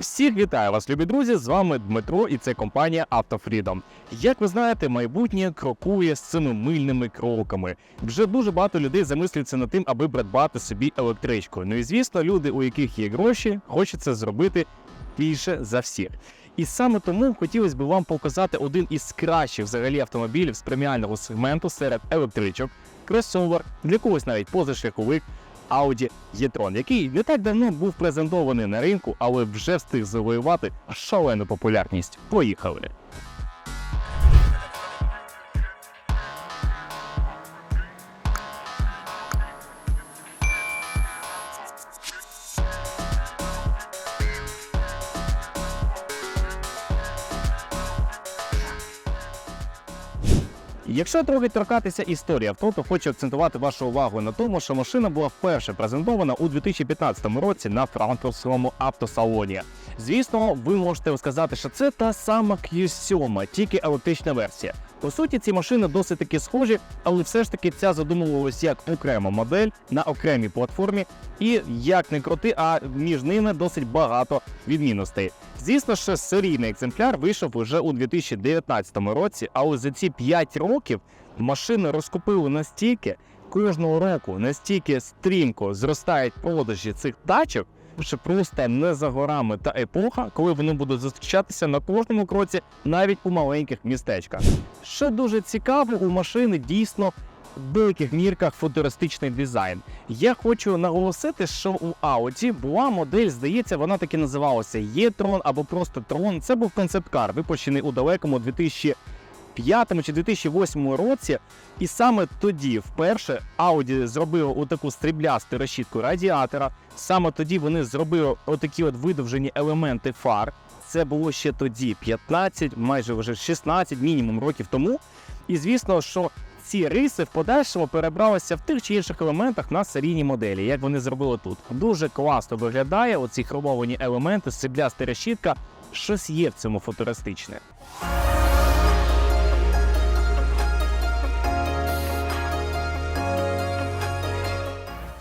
Всіх вітаю вас, любі друзі! З вами Дмитро і це компанія AutoFreedom. Як ви знаєте, майбутнє крокує з цими мильними кроками. Вже дуже багато людей замислюються над тим, аби придбати собі електричку. Ну і звісно, люди, у яких є гроші, хочуть це зробити більше за всіх. І саме тому хотілося б вам показати один із кращих взагалі автомобілів з преміального сегменту серед електричок, кросовер, для когось навіть позашляховик Audi e-tron, який не так давно був презентований на ринку, але вже встиг завоювати шалену популярність. Поїхали! Якщо трохи торкатися історії авто, то хочу акцентувати вашу увагу на тому, що машина була вперше презентована у 2015 році на франкфуртському автосалоні. Звісно, ви можете сказати, що це та сама Q7, тільки електрична версія. По суті, ці машини досить таки схожі, але все ж таки ця задумувалась як окрема модель на окремій платформі, і як не крути, а між ними досить багато відмінностей. Звісно, що серійний екземпляр вийшов уже у 2019 році, але за ці 5 років машини розкупили настільки, кожного року настільки стрімко зростають продажі цих тачок, що просто не за горами та епоха, коли вони будуть зустрічатися на кожному кроці, навіть у маленьких містечках. Що дуже цікаво, у машини дійсно в деяких мірках футуристичний дизайн. Я хочу наголосити, що у Audi була модель, здається, вона таки називалася e-tron або просто Tron. Це був концепт-кар, випущений у далекому 2005 чи 2008 році. І саме тоді, вперше, Audi зробили отаку стріблясту решітку радіатора. Саме тоді вони зробили отакі от видовжені елементи фар. Це було ще тоді 15, майже вже 16 мінімум років тому. І звісно, що ці риси в подальшому перебралися в тих чи інших елементах на серійній моделі, як вони зробили тут. Дуже класно виглядає оці хромовані елементи, срібляста решітка. Щось є в цьому футуристичне.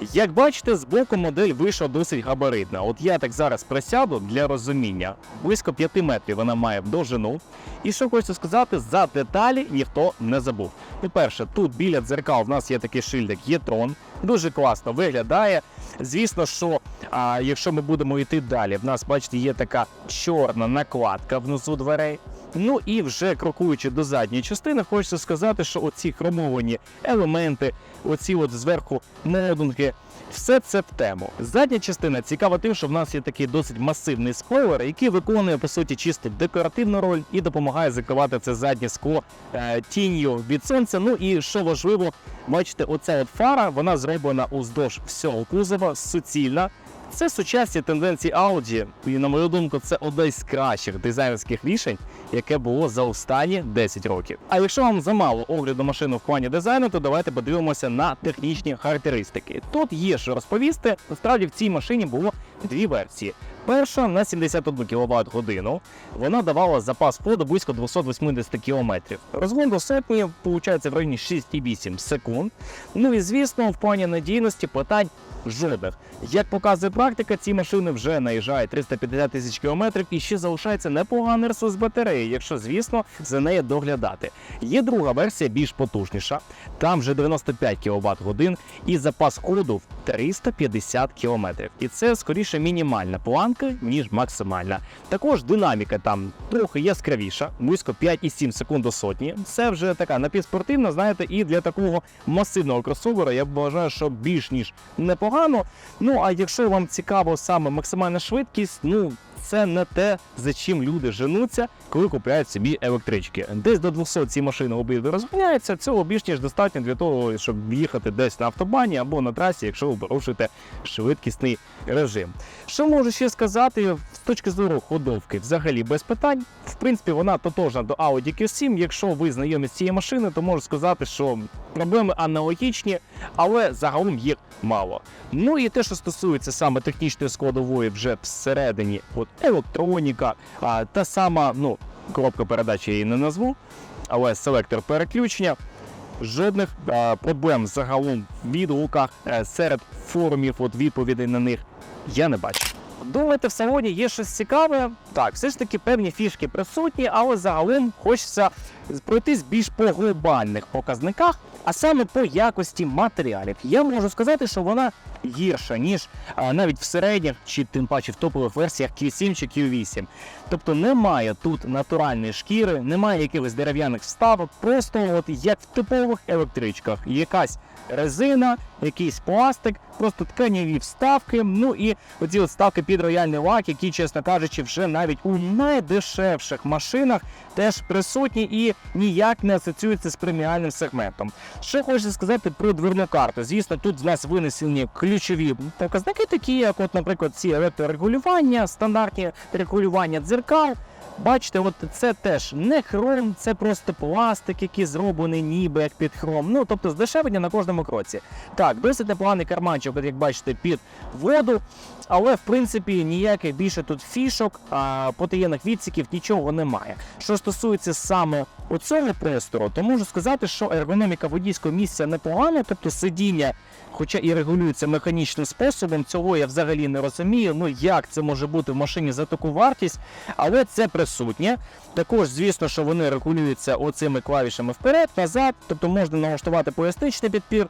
Як бачите, збоку модель вийшла досить габаритна. От я так зараз присяду для розуміння. Близько 5 метрів вона має в довжину. І що хочу сказати, за деталі ніхто не забув. По-перше, тут біля дзеркал в нас є такий шильдик Єтрон. Дуже класно виглядає. Звісно, що а, якщо ми будемо йти далі, в нас, бачите, є така чорна накладка внизу дверей. Ну і вже крокуючи до задньої частини, хочеться сказати, що оці хромовані елементи, оці от зверху модунги, все це в тему. Задня частина цікава тим, що в нас є такий досить масивний спойлер, який виконує по суті чисто декоративну роль і допомагає закривати це заднє скло е, тінню від сонця. Ну і що важливо, бачите, оця от фара вона зроблена уздовж всього кузова, суцільна. Це сучасні тенденції Audi, і на мою думку, це одне з кращих дизайнерських рішень, яке було за останні 10 років. А якщо вам замало огляду машини в плані дизайну, то давайте подивимося на технічні характеристики. Тут є що розповісти. Насправді в цій машині було дві версії. Перша на 71 кВт годину. Вона давала запас ходу близько 280 км. Розгон до сотні виходить в районі 6,8 секунд. Ну і звісно, в плані надійності питань жодних. Як показує практика, ці машини вже наїжджають 350 тисяч кілометрів і ще залишається непоганий ресурс батареї, якщо, звісно, за нею доглядати. Є друга версія, більш потужніша. Там вже 95 кВт годин і запас ходу в 350 км. І це скоріше мінімальна планка, ніж максимальна. Також динаміка там трохи яскравіша, близько 5,7 секунд до сотні. Це вже така напівспортивна, знаєте, і для такого масивного кросовера я б вважаю, що більш ніж непогано. Ну а якщо вам цікаво саме максимальна швидкість, ну це не те, за чим люди женуться, коли купляють собі електрички. Десь до 200 ці машини обидві розганяються. Цього більш ніж достатньо для того, щоб їхати десь на автобані або на трасі, якщо ви порушуєте швидкісний режим. Що можу ще сказати з точки зору ходовки? Взагалі без питань. В принципі, вона тотожна до Audi Q7. Якщо ви знайомі з цією машиною, то можу сказати, що проблеми аналогічні, але загалом їх мало. Ну і те, що стосується саме технічної складової, вже всередині, от електроніка, а, та сама, ну, коробка передач я її не назву, але селектор переключення. Жодних а, проблем загалом в відгуках е, серед форумів, от відповідей на них я не бачу. Думаєте, в салоні є щось цікаве? Так, все ж таки певні фішки присутні, але загалом хочеться пройтись більш по глобальних показниках, а саме по якості матеріалів. Я можу сказати, що вона гірша, ніж а, навіть в середніх чи тим паче в топових версіях Q7 чи Q8. Тобто немає тут натуральної шкіри, немає якихось дерев'яних вставок, просто от як в типових електричках. Якась резина, якийсь пластик, просто тканеві вставки. Ну і оці от вставки під рояльний лак, які, чесно кажучи, вже навіть у найдешевших машинах теж присутні і ніяк не асоціюється з преміальним сегментом. Що хочу сказати про дверну карту. Звісно, тут в нас винесені ключові показники, такі як, от, наприклад, ці електрорегулювання, стандартні регулювання дзеркал. Бачите, от це теж не хром, це просто пластик, який зроблений ніби як під хром. Ну тобто здешевлення на кожному кроці. Так, досить непоганий карманчик, як бачите, під воду. Але в принципі ніяких більше тут фішок, а, потаємних відсіків нічого немає. Що стосується саме оцього простору, то можу сказати, що ергономіка водійського місця непогана, тобто сидіння, хоча і регулюється механічним способом, цього я взагалі не розумію. Ну як це може бути в машині за таку вартість, але це присутнє. Також, звісно, що вони регулюються оцими клавішами вперед, назад, тобто можна налаштувати поясничний підпір,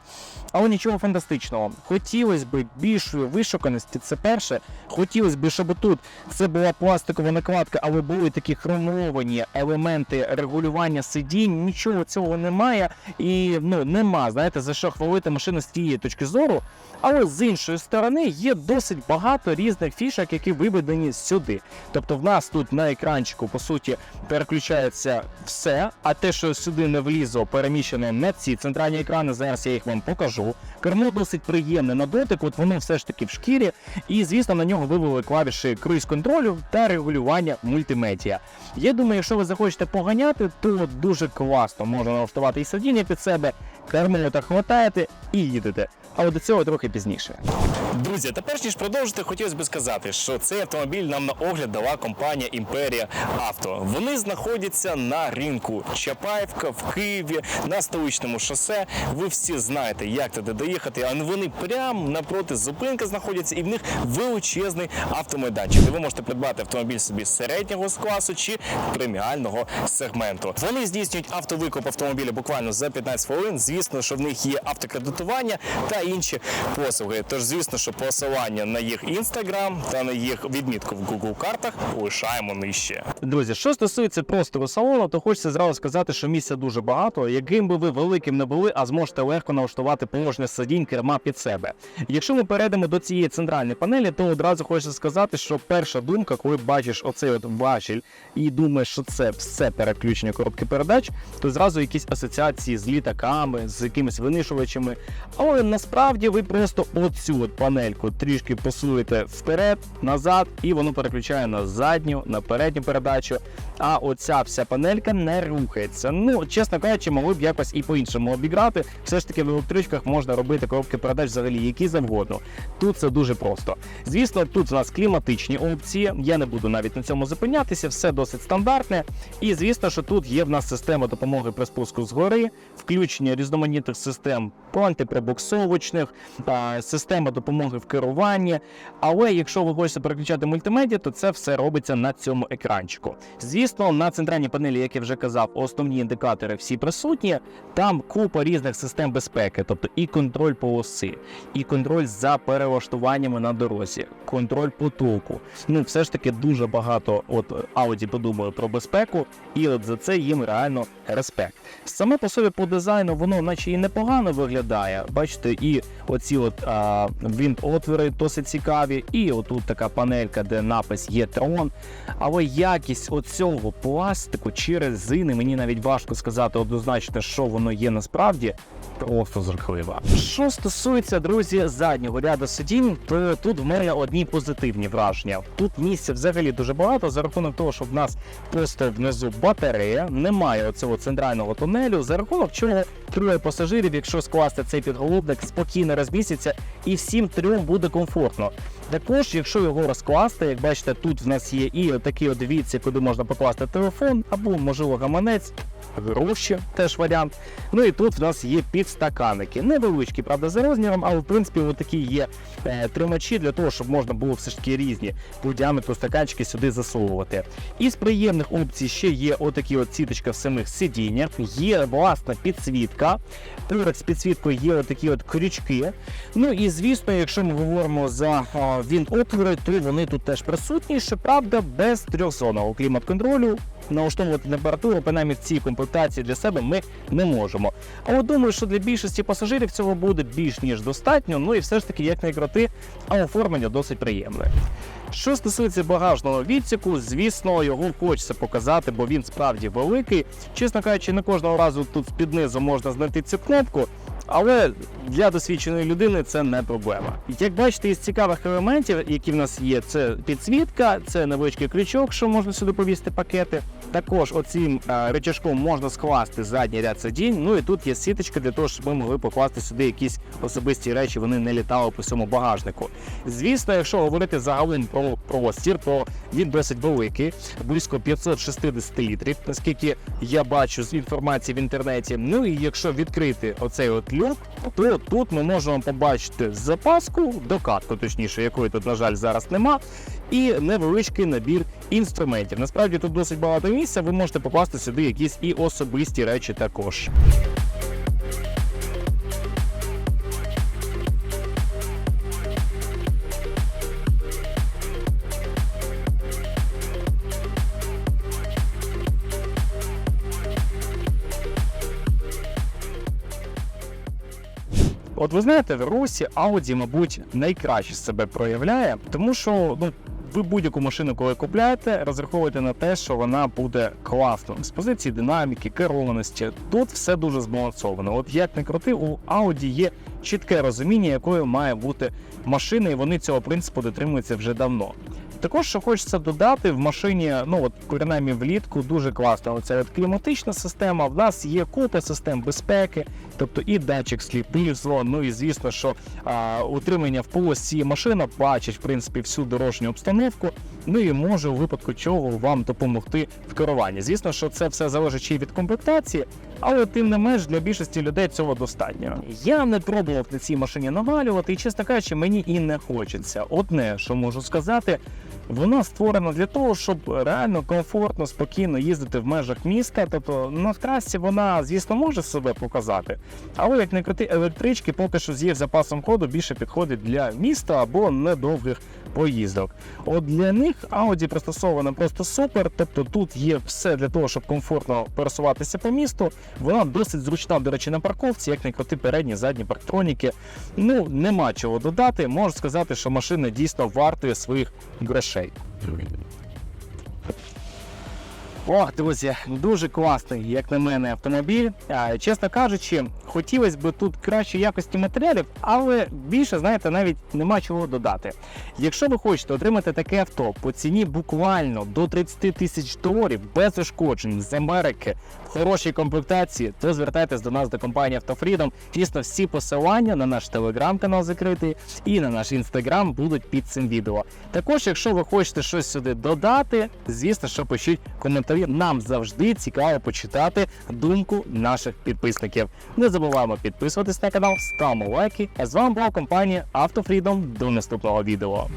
але нічого фантастичного. Хотілося б більшої вишуканості, це перше. Хотілося б, щоб тут це була пластикова накладка, але були такі хромовані елементи регулювання сидінь. Нічого цього немає. І ну нема, знаєте, за що хвалити машину з тієї точки зору. Але з іншої сторони є досить багато різних фішок, які виведені сюди. Тобто в нас тут на екранчику, по суті, переключається все, а те, що сюди не влізло, переміщено не ці центральні екрани. Зараз я їх вам покажу. Кермо досить приємне на дотик, от воно все ж таки в шкірі. І звісно, на нього вивели клавіші круїз контролю та регулювання мультимедіа. Я думаю, якщо ви захочете поганяти, то дуже класно можна налаштувати і сидіння під себе, кермо так хватаєте і їдете. Але до цього трохи пізніше. Друзі, та перш ніж продовжити, хотілося б сказати, що цей автомобіль нам на огляд дала компанія Імперія Авто. Вони знаходяться на ринку Чапаївка в Києві на столичному шосе. Ви всі знаєте, як туди доїхати. А вони прямо напроти зупинки знаходяться, і в них величезний автомайданчик, де ви можете придбати автомобіль собі середнього з класу чи преміального сегменту. Вони здійснюють автовикуп автомобіля буквально за 15 хвилин. Звісно, що в них є автокредитування та інші послуги. Тож, звісно, що посилання на їх інстаграм та на їх відмітку в Google картах лишаємо нижче. Друзі, що стосується простору салону, то хочеться зразу сказати, що місця дуже багато. Яким би ви великим не були, а зможете легко налаштувати положення сидінь керма під себе. Якщо ми перейдемо до цієї центральної панелі, то одразу хочеться сказати, що перша думка, коли бачиш оцей от важіль і думаєш, що це все переключення коробки передач, то зразу якісь асоціації з літаками, з якимись винишувачами. Але насправді ви просто оцю от панельку трішки посуєте вперед, назад, і воно переключає на задню, на передню передачу. А оця вся панелька не рухається. Ну, чесно кажучи, могли б якось і по-іншому обіграти. Все ж таки в електричках можна робити коробки передач взагалі які завгодно. Тут це дуже просто. Звісно, тут у нас кліматичні опції. Я не буду навіть на цьому зупинятися, все досить стандартне. І звісно, що тут є в нас система допомоги при спуску згори, включення різноманітних систем антиприбуксовочних, а, система допомоги в керуванні. Але якщо ви хочете переключати мультимедіа, то це все робиться на цьому екранчику. Звісно, на центральній панелі, як я вже казав, основні індикатори всі присутні. Там купа різних систем безпеки, тобто і контроль полоси, і контроль за перелаштуваннями на дорозі, контроль потоку. Ну, все ж таки дуже багато от Audi подумали про безпеку, і от за це їм реально респект. Саме по собі по дизайну воно наче і непогано виглядає. Бачите, і оці от а, вінт отвори досить цікаві, і отут така панелька, де напис є трон. Але якість оцього пластику чи резини, мені навіть важко сказати однозначно, що воно є насправді. Просто жахлива. Що стосується, друзі, заднього ряду сидінь, то тут в мене одні позитивні враження. Тут місця взагалі дуже багато за рахунок того, що в нас просто внизу батарея, немає оцього центрального тунелю, за рахунок чого троє пасажирів, якщо скласти цей підголовник, спокійно розмістяться і всім трьом буде комфортно. Також, якщо його розкласти, як бачите, тут в нас є і такі от дивіться, куди можна покласти телефон або можливо гаманець. Гроші теж варіант. Ну і тут в нас є підстаканники. Невеличкі, правда, за розміром, але в принципі от такі є е, тримачі для того, щоб можна було все ж таки різні по діаметру стаканчики сюди засовувати. Із приємних опцій ще є отакі от сіточка в самих сидіннях, є власна підсвітка. Поряд з підсвіткою є отакі от крючки. Ну і звісно, якщо ми говоримо за а, він отвори, то вони тут теж присутні, щоправда, без трьохзонного клімат-контролю. Налаштовувати температуру, принаймні в цій комплектації для себе ми не можемо. Але думаю, що для більшості пасажирів цього буде більш ніж достатньо. Ну і все ж таки, як не крути, а оформлення досить приємне. Що стосується багажного відсіку, звісно, його хочеться показати, бо він справді великий. Чесно кажучи, не кожного разу тут під низом можна знайти цю кнопку. Але для досвідченої людини це не проблема. Як бачите, із цікавих елементів, які в нас є, це підсвітка, це невеличкий крючок, що можна сюди повісти пакети. Також оцим е, рычажком можна скласти задній ряд сидінь. Ну і тут є сіточка для того, щоб ми могли покласти сюди якісь особисті речі, вони не літали по всьому багажнику. Звісно, якщо говорити загалом про простір, то він досить великий, близько 560 літрів, наскільки я бачу з інформації в інтернеті. Ну і якщо відкрити оцей от люк, то тут ми можемо побачити запаску, докатку, точніше, якої тут, на жаль, зараз нема, і невеличкий набір інструментів. Насправді тут досить багато місця. Ви можете покласти сюди якісь і особисті речі також. От ви знаєте, в Русі Audi, мабуть, найкраще себе проявляє, тому що ну. Ви будь-яку машину, коли купляєте, розраховуєте на те, що вона буде класною з позиції динаміки, керованості. Тут все дуже збалансовано. От як не крути, у Audi є чітке розуміння, якою має бути машина, і вони цього принципу дотримуються вже давно. Також що хочеться додати в машині, ну от принаймні влітку дуже класно. Оця кліматична система. В нас є купа систем безпеки, тобто і датчик сліпих. Ну і звісно, що а, утримання в полосі машина бачить в принципі всю дорожню обстановку. Ну і може у випадку чого вам допомогти в керуванні. Звісно, що це все залежить ще від комплектації, але тим не менш для більшості людей цього достатньо. Я не пробував на цій машині навалювати, і чесно кажучи, мені і не хочеться. Одне, що можу сказати. Вона створена для того, щоб реально комфортно, спокійно їздити в межах міста. Тобто на трасі вона, звісно, може себе показати, але як не крути, електрички поки що з її запасом ходу більше підходить для міста або недовгих поїздок. От для них Audi пристосована просто супер. Тобто тут є все для того, щоб комфортно пересуватися по місту. Вона досить зручна, до речі, на парковці, як не крути передні, задні парктроніки. Ну нема чого додати. Можу сказати, що машина дійсно вартує своїх грошей. О, друзі, дуже класний, як на мене, автомобіль. Чесно кажучи, хотілося б тут кращої якості матеріалів, але більше, знаєте, навіть нема чого додати. Якщо ви хочете отримати таке авто по ціні буквально до 30 тисяч доларів без ушкоджень з Америки хорошій комплектації, то звертайтесь до нас до компанії Автофрідом. Дійсно, всі посилання на наш телеграм-канал закритий і на наш інстаграм будуть під цим відео. Також, якщо ви хочете щось сюди додати, звісно, що пишіть коментарі. Нам завжди цікаво почитати думку наших підписників. Не забуваємо підписуватись на канал, ставимо лайки. А з вами була компанія Автофрідом. До наступного відео.